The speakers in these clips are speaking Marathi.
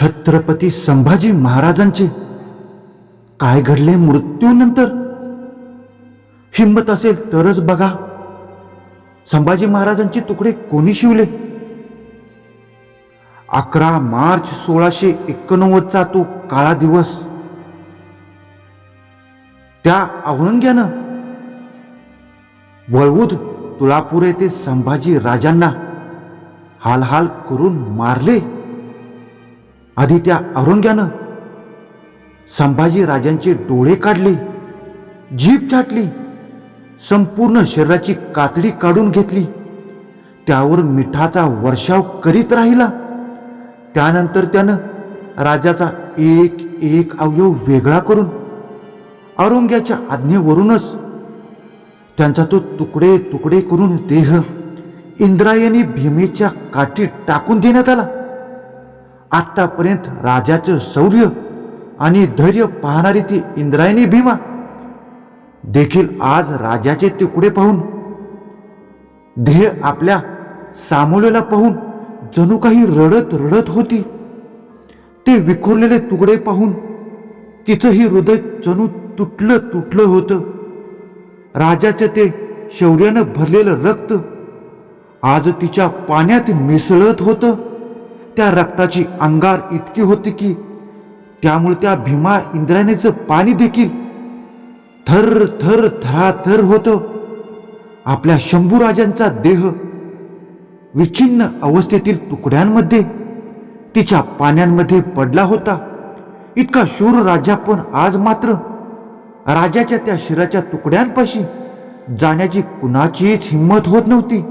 छत्रपती संभाजी महाराजांचे काय घडले मृत्यूनंतर? हिंमत असेल तरच बघा. संभाजी महाराजांचे तुकडे कोणी शिवले? अकरा मार्च सोळाशे एकोणनव्वदचा तो काळा दिवस. त्या औरंग्यानं वळवूद तुळापूर येथे संभाजी राजांना हालहाल करून मारले. आधी त्या औरंग्यानं संभाजी राजांचे डोळे काढले जीभ छाटली संपूर्ण शरीराची कातडी काढून घेतली. त्यावर मिठाचा वर्षाव करीत राहिला. त्यानंतर त्यानं राजाचा एक एक अवयव वेगळा करून औरंग्याच्या आज्ञेवरूनच त्यांचा तो तुकडे तुकडे करून देह इंद्रायणी भीमेच्या काठीत टाकून देण्यात आला. आतापर्यंत राजाचं शौर्य आणि धैर्य पाहणारी ती इंद्रायणी भीमा देखील आज राजाचे तुकडे पाहून ध्येय आपल्या सामोलेला पाहून जणू काही रडत रडत होती. ते विखुरलेले तुकडे पाहून तिचंही हृदय जणू तुटलं तुटलं होतं. राजाचं ते शौर्यानं भरलेलं रक्त आज तिच्या पाण्यात मिसळत होतं. त्या रक्ताची अंगार इतकी होती की त्यामुळे त्या भीमा इंद्रायणीचं पाणी देखील थर थर थराथर होतं आपल्या शंभूराजांचा देह विच्छिन्न अवस्थेतील तुकड्यांमध्ये तिच्या पाण्यांमध्ये पडला होता. इतका शूर राजा पण आज मात्र राजाच्या त्या शिराच्या तुकड्यांपाशी जाण्याची कुणाचीच हिंमत होत नव्हती.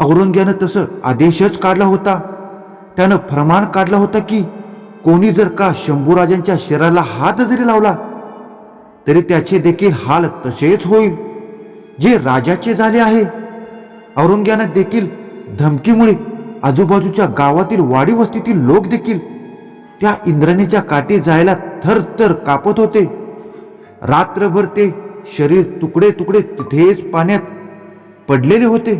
औरंग्यानं तसं आदेशच काढला होता. त्यानं फरमान काढलं होता की कोणी जर का शंभूराजांच्या शरीराला हात जरी लावला तरी त्याचे देखील हाल तसेच होईल. जे राजाचे झाले आहे औरंग्यानं देखील धमकीमुळे आजूबाजूच्या गावातील वाडी वस्तीतील लोक देखील त्या इंद्रणीच्या काठी जायला थरथर कापत होते. रात्रभर ते शरीर तुकडे तुकडे तिथेच पाण्यात पडलेले होते.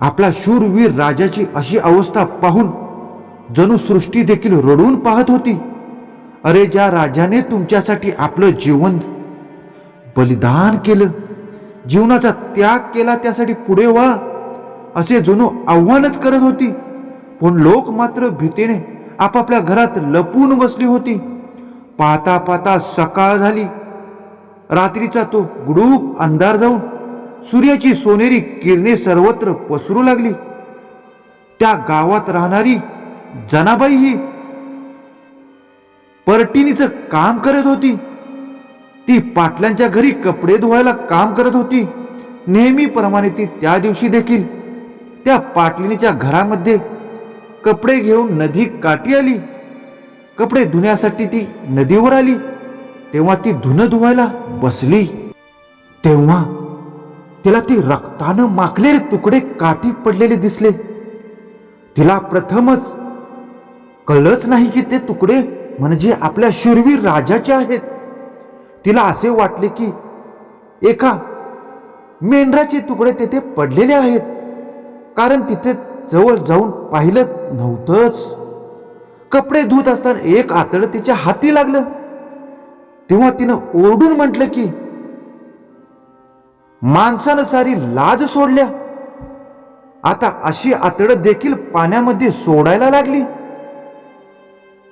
आपला शूरवीर राजाची अशी अवस्था पाहून जणू सृष्टी देखील रडून पाहत होती. अरे ज्या राजाने तुमच्यासाठी आपलं जीवन बलिदान केलं जीवनाचा त्याग केला त्यासाठी पुढे व्हा असे जणू आव्हानच करत होती. पण लोक मात्र भीतीने आपापल्या घरात लपून बसली होती. पाहता पाहता सकाळ झाली. रात्रीचा तो गुडूप अंधार जाऊन सूर्याची सोनेरी किरणे सर्वत्र पसरू लागली. त्या गावात राहणारी जनाबाई ही परटिनीचं काम करत होती. ती पाटलांच्या घरी कपडे धुवायला काम करत होती. नेहमीप्रमाणे ती त्या दिवशी देखील त्या पाटलिनीच्या घरामध्ये कपडे घेऊन नदी काठी आली. कपडे धुण्यासाठी ती नदीवर आली. तेव्हा ती धुणं धुवायला बसली. तेव्हा तिला ती रक्तानं माखलेले तुकडे काठी पडलेले दिसले. तिला प्रथमच कळलंच नाही की ते तुकडे म्हणजे आपल्या शूरवीर राजाचे आहेत. तिला असे वाटले की एका मेंढराचे तुकडे तेथे पडलेले आहेत. कारण तिथे जवळ जाऊन पाहिलं नव्हतंच. कपडे धुत असताना एक आतडं तिच्या हाती लागलं. तेव्हा तिनं ओरडून म्हटलं की माणसानं सारी लाज सोडल्या. आता अशी आतड देखील पाण्यामध्ये सोडायला लागली.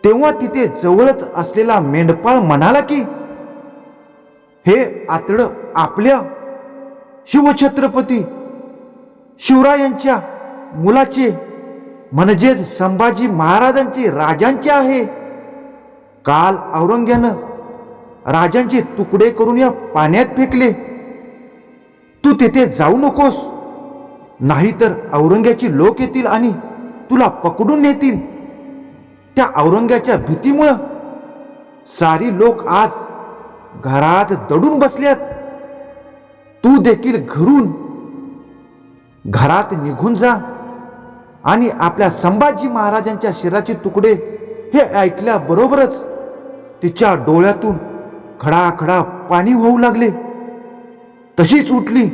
तेव्हा तिथे जवळच असलेला मेंढपाळ म्हणाला की हे आतड आपल्या शिवछत्रपती शिवरायांच्या मुलाचे म्हणजेच संभाजी महाराजांचे राजांचे आहे. काल औरंग्यानं राजांचे तुकडे करून या पाण्यात फेकले. तू तिथे जाऊ नकोस. नाहीतर औरंग्याची लोक येतील आणि तुला पकडून नेतील. त्या औरंग्याच्या भीतीमुळं सारी लोक आज घरात दडून बसल्यात. तू देखील घरून घरात निघून जा आणि आपल्या संभाजी महाराजांच्या शिराचे तुकडे हे ऐकल्याबरोबरच तिच्या डोळ्यातून खडाखडा पाणी होऊ लागले. तशीच उठली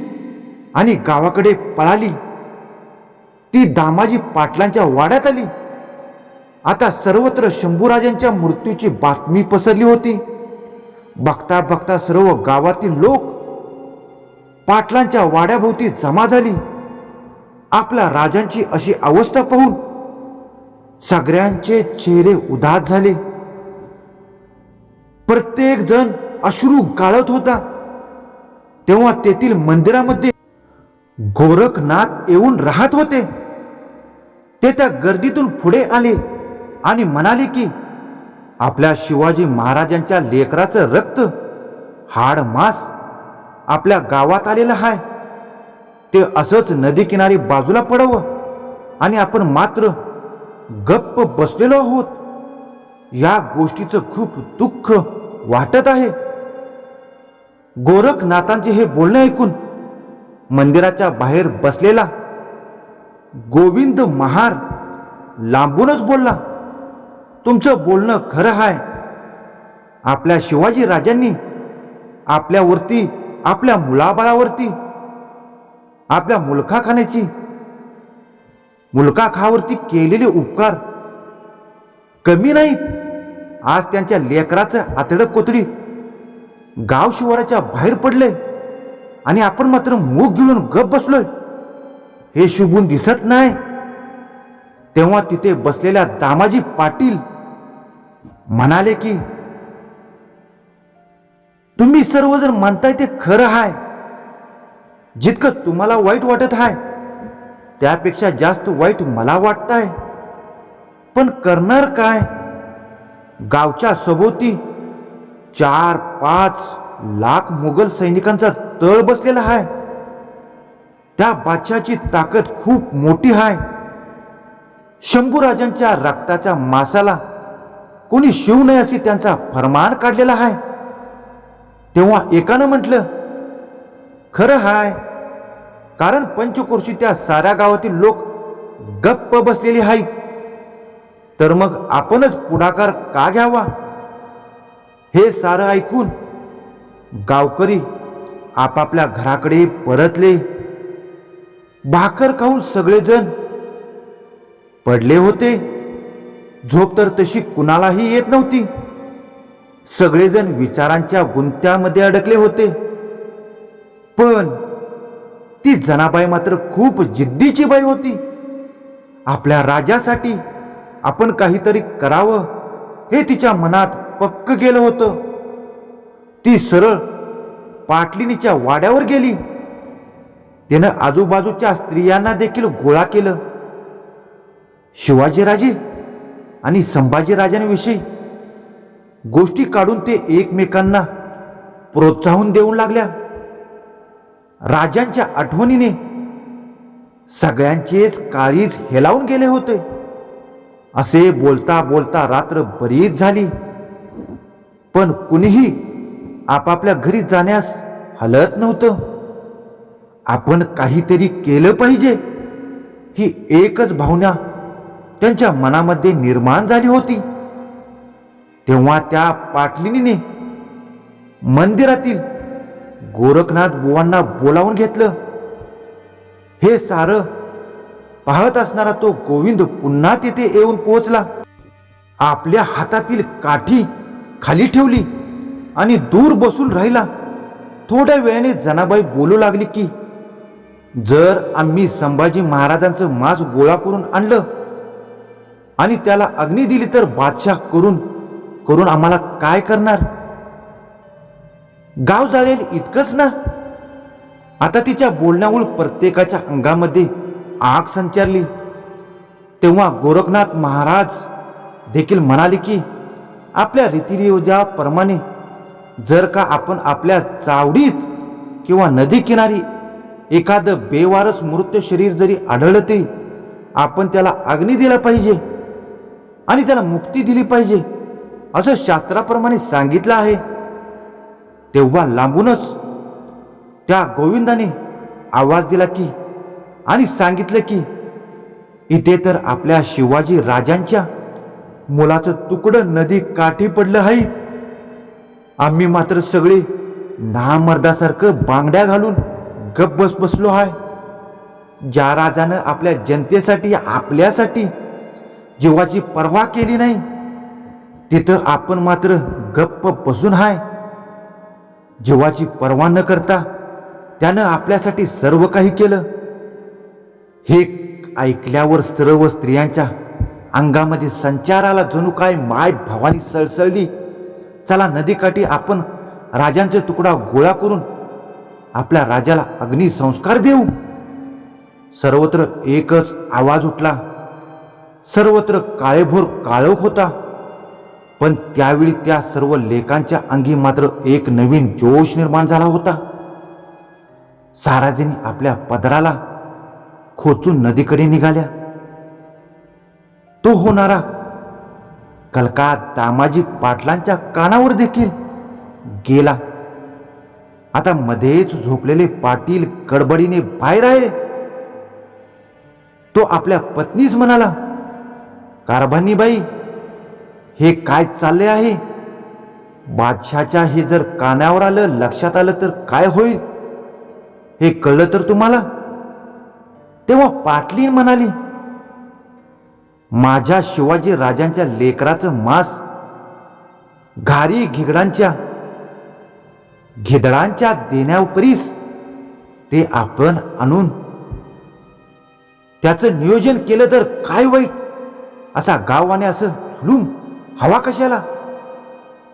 आणि गावाकडे पळाली. ती दामाजी पाटलांच्या वाड्यात आली. आता सर्वत्र शंभूराजांच्या मृत्यूची बातमी पसरली होती. बघता बघता सर्व गावातील लोक पाटलांच्या वाड्याभोवती जमा झाली. आपल्या राजांची अशी अवस्था पाहून सगळ्यांचे चेहरे उदास झाले. प्रत्येक जण अश्रू गाळत होता. तेव्हा तेथील मंदिरामध्ये गोरखनाथ येऊन राहत होते. ते त्या गर्दीतून पुढे आले आणि म्हणाले की आपल्या शिवाजी महाराजांच्या लेकराचं रक्त हाड मास आपल्या गावात आलेलं आहे ते असंच नदी किनारी बाजूला पडावं आणि आपण मात्र गप्प बसलेलो आहोत. या गोष्टीचं खूप दुःख वाटत आहे. गोरखनाथांचे हे बोलणे ऐकून मंदिराच्या बाहेर बसलेला गोविंद महार लांबूनच बोलला तुमचं बोलणं खरं आहे आपल्या शिवाजी राजांनी आपल्यावरती आपल्या मुलाबाळावरती आपल्या मुलखाखान्याची मुलखाखावरती केलेले उपकार कमी नाहीत. आज त्यांच्या लेकराचं आतडक कोतडी गाव शिवाराच्या बाहेर पडले आणि आपण मात्र मूग घेऊन गप बसलोय. हे शुभून दिसत नाही. तेव्हा तिथे बसलेल्या दामाजी पाटील म्हणाले की तुम्ही सर्व जर म्हणताय ते खरं आहे जितकं तुम्हाला वाईट वाटत आहे त्यापेक्षा जास्त वाईट मला वाटत आहे पण करणार काय? गावच्या सभोवती चार पाच लाख मुघल सैनिकांचा तळ बसलेला आहे त्या बादशाची ताकद खूप मोठी आहे शंभूराजांच्या रक्ताच्या मासाला कोणी शिवू नये अशी त्यांचा फरमान काढलेला आहे तेव्हा एकानं म्हटलं खरं हाय कारण पंचकोशी त्या साऱ्या गावातील लोक गप्प बसलेली आहेत तर मग आपणच पुढाकार का घ्यावा? हे सारं ऐकून गावकरी आपापल्या घराकडे परतले. भाकर खाऊन सगळेजण पडले होते. झोप तर तशी कुणालाही येत नव्हती. सगळेजण विचारांच्या गुंत्यामध्ये अडकले होते. पण ती जनाबाई मात्र खूप जिद्दीची बाई होती. आपल्या राजासाठी आपण काहीतरी करावं हे तिच्या मनात पक्क गेलं होतं. ती सरळ पाटलिनीच्या वाड्यावर गेली. त्यानं आजूबाजूच्या स्त्रियांना देखील गोळा केलं. शिवाजीराजे आणि संभाजीराजांविषयी गोष्टी काढून ते एकमेकांना प्रोत्साहन देऊ लागल्या. राजांच्या आठवणीने सगळ्यांचेच काळीज हेलावून गेले होते. असे बोलता बोलता रात्र बरीच झाली. पण कुणीही आपापल्या घरी जाण्यास हलत नव्हतं. आपण काहीतरी केलं पाहिजे. ही एकच भावना त्यांच्या मनामध्ये निर्माण झाली होती. तेव्हा त्या पाटलिनीने मंदिरातील गोरखनाथ बुवांना बोलावून घेतलं. हे सारं पाहत असणारा तो गोविंद पुन्हा तिथे येऊन पोहोचला. आपल्या हातातील काठी खाली ठेवली आणि दूर बसून राहिला. थोड्या वेळाने जनाबाई बोलू लागली की जर आम्ही संभाजी महाराजांचं मांस गोळा करून आणलं आणि त्याला अग्नी दिली तर बादशाह करून करून आम्हाला काय करणार? गाव जाळेल इतकंच ना? आता तिच्या बोलण्याहून प्रत्येकाच्या अंगामध्ये आग संचारली. तेव्हा गोरखनाथ महाराज देखील म्हणाले की आपल्या रीतिरिवाजाप्रमाणे जर का आपण आपल्या चावडीत किंवा नदी किनारी एखादं बेवारस मृत शरीर जरी आढळलं ते आपण त्याला अग्नी दिला पाहिजे आणि त्याला मुक्ती दिली पाहिजे असं शास्त्राप्रमाणे सांगितलं आहे. तेव्हा लांबूनच त्या गोविंदाने आवाज दिला की आणि सांगितलं की इथे तर आपल्या शिवाजी राजांच्या मुलाचं तुकडं नदी काठी पडलं आहे आम्ही मात्र सगळे नामर्दासारखं बांगड्या घालून गप बस बसलो आहे ज्या राजानं आपल्या जनतेसाठी आपल्यासाठी जीवाची पर्वा केली नाही तिथं आपण मात्र गप्प बसून हाय. जीवाची पर्वा न करता त्यानं आपल्यासाठी सर्व काही केलं. हे ऐकल्यावर सर्व स्त्रियांच्या अंगामध्ये संचाराला जणू काय माय भावानी सळसळली. चला नदीकाठी आपण राजांचा तुकडा गोळा करून आपल्या राजाला अग्निसंस्कार देऊ. सर्वत्र एकच आवाज उठला. सर्वत्र काळेभोर काळोख होता. पण त्यावेळी त्या सर्व लेखांच्या अंगी मात्र एक नवीन जोश निर्माण झाला होता. साराजीने आपल्या पदराला खोचून नदीकडे निघाल्या. तो होणारा. कलका दामाजी पाटलांच्या कानावर देखील गेला. आता मध्येच झोपलेले पाटील गडबडीने बाहेर आले. तो आपल्या पत्नीच म्हणाला कारभानीबाई हे काय चालले आहे? बादशाच्या हे जर कानावर आलं लक्षात आलं तर काय होईल? हे कळलं तर तुम्हाला? तेव्हा पाटली म्हणाली माझ्या शिवाजी राजांच्या लेकराचं मांस घारी घिगडांच्या घिदडांच्या देण्यापरीस ते आपण आणून त्याचं नियोजन केलं तर काय वाईट? असा गावाने असं झुलूम हवा कशाला?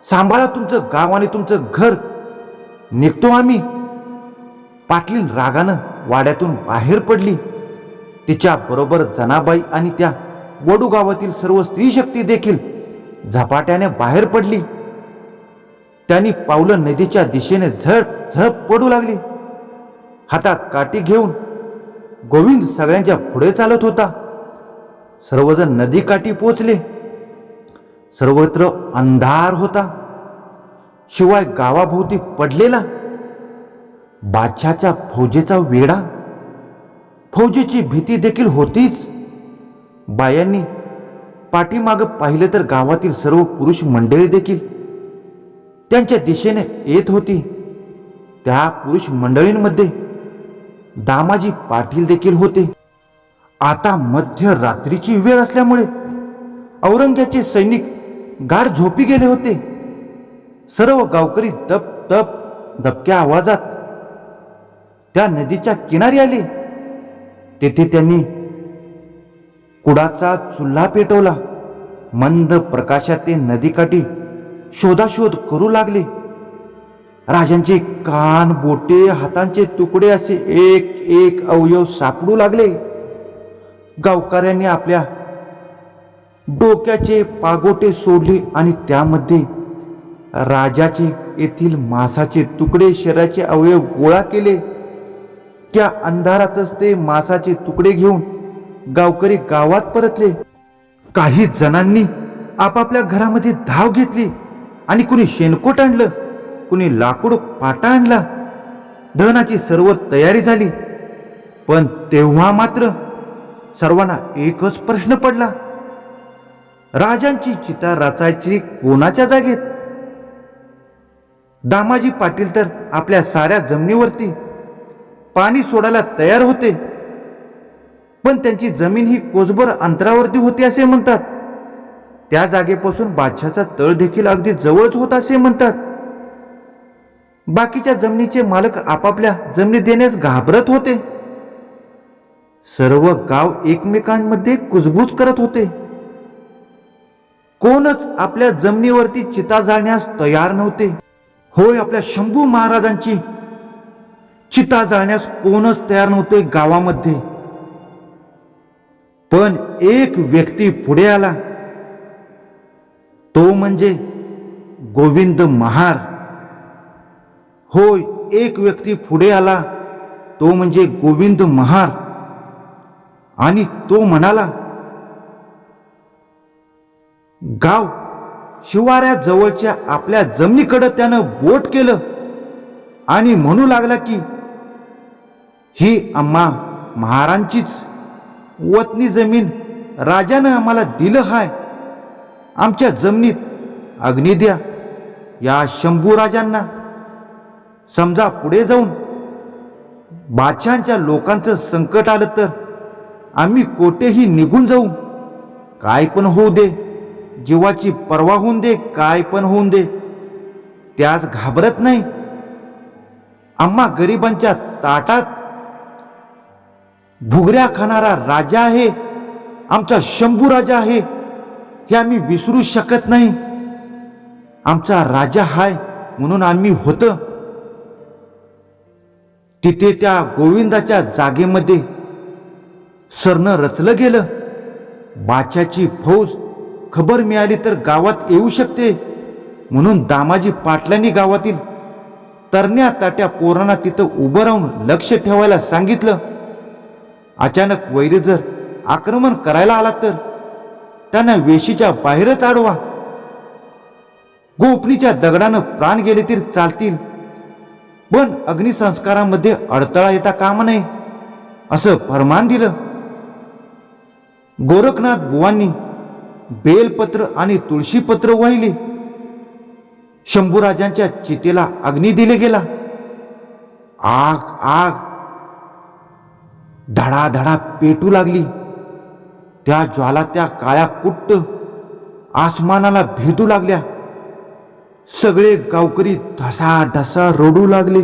सांभाळा तुमचं गाव आणि तुमचं घर. निघतो आम्ही. पाटलीन रागानं वाड्यातून बाहेर पडली. तिच्या बरोबर जनाबाई आणि त्या वडू गावातील सर्व स्त्री शक्ती देखील झपाट्याने बाहेर पडली. त्यांनी पावलं नदीच्या दिशेने झळप झप पडू लागली. हातात काठी घेऊन गोविंद सगळ्यांच्या पुढे चालत होता. सर्वजण नदीकाठी पोचले. सर्वत्र अंधार होता. शिवाय गावाभोवती पडलेला बादशाच्या फौजेचा वेढा फौजेची भीती देखील होतीच. बायांनी पाठीमाग पाहिलं तर गावातील सर्व पुरुष मंडळी देखील त्यांच्या दिशेने येत होती. त्या पुरुष मंडळींमध्ये दामाजी पाटील देखील होते. आता मध्यरात्रीची वेळ असल्यामुळे औरंग्याचे सैनिक गाढ झोपी गेले होते. सर्व गावकरी दप दप दबक्या आवाजात त्या नदीच्या किनारी आले. तेथे त्यांनी कुडाचा चुल्हा पेटवला. मंद प्रकाशात ते नदीकाठी शोधाशोध करू लागले. राजांचे कान बोटे हातांचे तुकडे असे एक एक अवयव सापडू लागले. गावकऱ्यांनी आपल्या डोक्याचे पागोटे सोडले आणि त्यामध्ये राजाचे येथील मासाचे तुकडे शरीराचे अवयव गोळा केले. त्या अंधारातच ते मासाचे तुकडे घेऊन गावकरी गावात परतले. काही जणांनी आपापल्या घरामध्ये धाव घेतली आणि कुणी शेणकोट आणलं कुणी लाकूड पाटा आणला. दहनाची सर्व तयारी झाली. पण तेव्हा मात्र सर्वांना एकच प्रश्न पडला. राजांची चिता रचायची कोणाच्या जागेत? दामाजी पाटील तर आपल्या साऱ्या जमिनीवरती. पाणी सोडायला तयार होते. पण त्यांची जमीन ही कोसभर अंतरावरती होती असे म्हणतात. त्या जागेपासून बादशाचा तळ देखील अगदी जवळच होता असे म्हणतात. बाकीच्या जमिनीचे मालक आपापल्या जमिनी देण्यास घाबरत होते. सर्व गाव एकमेकांमध्ये कुजबूज करत होते. कोणच आपल्या जमिनीवरती चिता जाळण्यास तयार नव्हते. होय आपल्या शंभू महाराजांची. चिता जाळण्यास कोणच तयार नव्हते गावामध्ये. पण एक व्यक्ती पुढे आला. तो म्हणजे गोविंद महार. होय एक व्यक्ती पुढे आला. तो म्हणजे गोविंद महार. आणि तो म्हणाला गाव शिवाऱ्या जवळच्या आपल्या जमिनीकडं त्यानं बोट केलं. आणि म्हणू लागला की ही आम्हा महारांचीच वतनी जमीन राजानं आम्हाला दिलं हाय. आमच्या जमिनीत अग्नी द्या. या शंभू राजांना समजा पुढे जाऊन बादशांच्या लोकांचं संकट आलं तर आम्ही कोठेही निघून जाऊ. काय पण होऊ दे. जीवाची पर्वा होऊन दे काय पण होऊन दे. त्यास घाबरत नाही. आम्हा गरिबांच्या ताटात भुगऱ्या खाणारा राजा आहे. आमचा शंभू राजा आहे. हे आम्ही विसरू शकत नाही. आमचा राजा हाय म्हणून आम्ही होत. तिथे त्या गोविंदाच्या जागेमध्ये सरनं रचलं गेलं. बाच्याची फौज खबर मिळाली तर गावात येऊ शकते म्हणून दामाजी पाटलांनी गावातील तरण्या ताट्या पोरांना तिथं उभं राहून लक्ष ठेवायला सांगितलं. अचानक वैरी जर आक्रमण करायला आला तर त्यांना वेशीच्या बाहेरच आडवा. गोपनीच्या दगडानं प्राण गेले तरी चालतील. पण अग्निसंस्कारामध्ये अडथळा येता कामा नये असं फरमान दिलं. गोरखनाथ बुवांनी बेलपत्र आणि तुळशीपत्र वाहिले. शंभूराजांच्या चितेला अग्नी दिले गेला. आग आग. धडाधडा पेटू लागली. त्या ज्वाला त्या काळ्या कुट्ट आसमानाला भेदू लागल्या. सगळे गावकरी ढसा रडू लागले.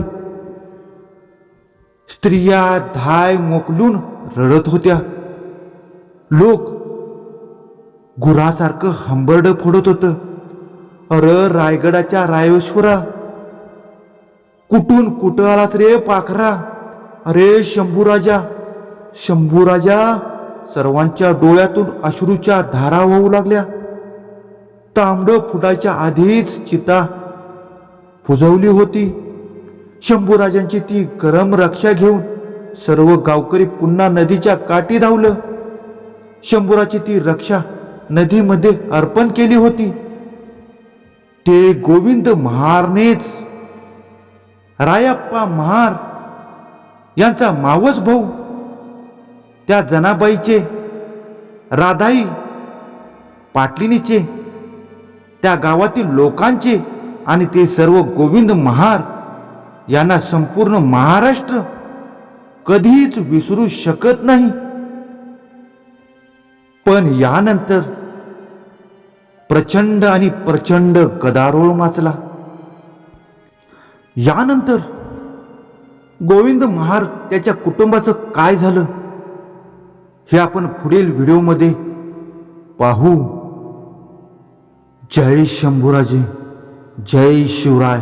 स्त्रिया धाय मोकलून रडत होत्या. लोक गुरासारखं हंबरड फोडत होत. अर रायगडाच्या रायेश्वरा कुठून कुठं आलास रे पाखरा? अरे शंभूराजा शंभूराजा सर्वांच्या डोळ्यातून अश्रूच्या धारा वाहू लागल्या. तांबड फुटायच्या आधीच चिता फुजवली होती. शंभूराजांची ती गरम रक्षा घेऊन सर्व गावकरी पुन्हा नदीच्या काठी धावलं. शंभूराची ती रक्षा नदीमध्ये अर्पण केली होती. ते गोविंद महारनेच रायप्पा महार यांचा मावस भाऊ त्या जनाबाईचे राधाई पाटलिनीचे त्या गावातील लोकांचे आणि ते सर्व गोविंद महार यांना संपूर्ण महाराष्ट्र कधीच विसरू शकत नाही. पण यानंतर प्रचंड आणि प्रचंड गदारोळ माचला यानंतर गोविंद महार त्याच्या कुटुंबाचं काय झालं? हे आपण पुढील व्हिडिओमध्ये पाहू. जय शंभूराजे जय शिवराय.